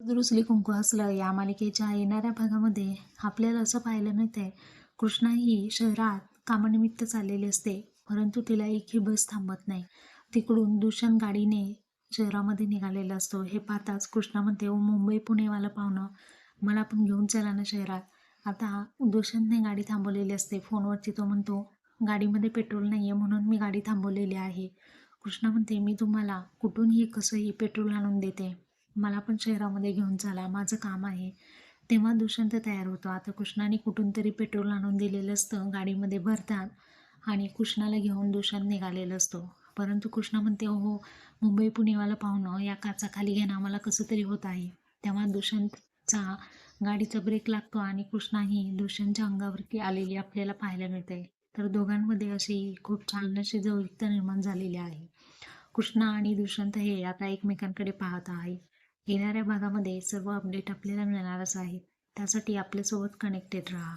दुरुसली कुंकू असलं या मालिकेच्या येणाऱ्या भागामध्ये आपल्याला असं पाहायला मिळतंय कृष्णा ही शहरात कामानिमित्त चाललेली असते परंतु तिला एकही बस थांबत नाही. तिकडून दूषण गाडीने शहरामध्ये निघालेला असतो. हे पाहताच कृष्णा म्हणते ओ मुंबई पुणेवाला पाहुणं मला पण घेऊन चला ना शहरात. आता दूषणने गाडी थांबवलेली असते. फोनवरती तो म्हणतो गाडीमध्ये पेट्रोल नाही आहे म्हणून मी गाडी थांबवलेली आहे. कृष्णा म्हणते मी तुम्हाला कुठूनही कसंही पेट्रोल आणून देते. मला पण शहरामध्ये घेऊन चला माझं काम आहे. तेव्हा दुष्यंत तयार होतो. आता कृष्णाने कुठून तरी पेट्रोल आणून दिलेलं असतं गाडीमध्ये भरतात आणि कृष्णाला घेऊन दुष्यंत निघालेला असतो. परंतु कृष्णा म्हणते हो मुंबई पुणेवाला पाहुणं या काचाखाली घेणं मला कसं तरी होत आहे. तेव्हा दुष्यंतचा गाडीचा ब्रेक लागतो आणि कृष्णाही दुष्यंतच्या अंगावरती आलेली आपल्याला पाहायला मिळते. तर दोघांमध्ये अशी खूप छान अशी जवळीकता निर्माण झालेली आहे. कृष्णा आणि दुष्यंत हे आता एकमेकांकडे पाहत आहे येणाऱ्या भागामध्ये सर्व अपडेट आपल्याला मिळणारच आहेत. त्यासाठी आपल्यासोबत कनेक्टेड राहा.